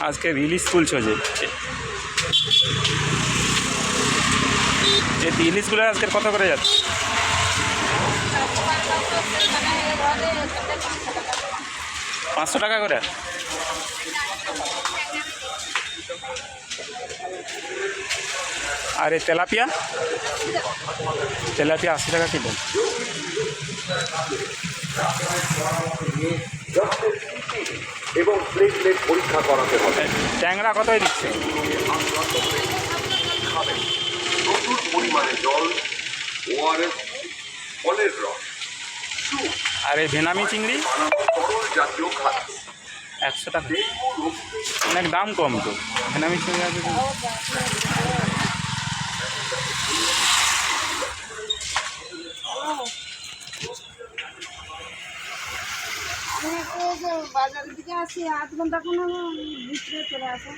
আজকে ইলিশ তুলছো যে। এই ইলিশগুলো আজকের কত করে যাচ্ছে? পাঁচশো টাকা করে? আর তেলাপিয়া? তেলাপিয়া আশি টাকা কিলো। এবং প্লেটলেট পরীক্ষা করাতে হবে। ট্যাংরা কতই দিচ্ছে? প্রচুর পরিমাণে জল ওআরএস ফলের রস আর এই ভেনামি চিংড়ি? তরল জাতীয় খাদ্য। একশো টাকা। অনেক দাম কম তো। ভেনামি চিংড়ি আছে তো। আমি একটু যে বাজারের দিকে আসি আধ ঘণ্টা কোনো ভিতরে চলে আসে।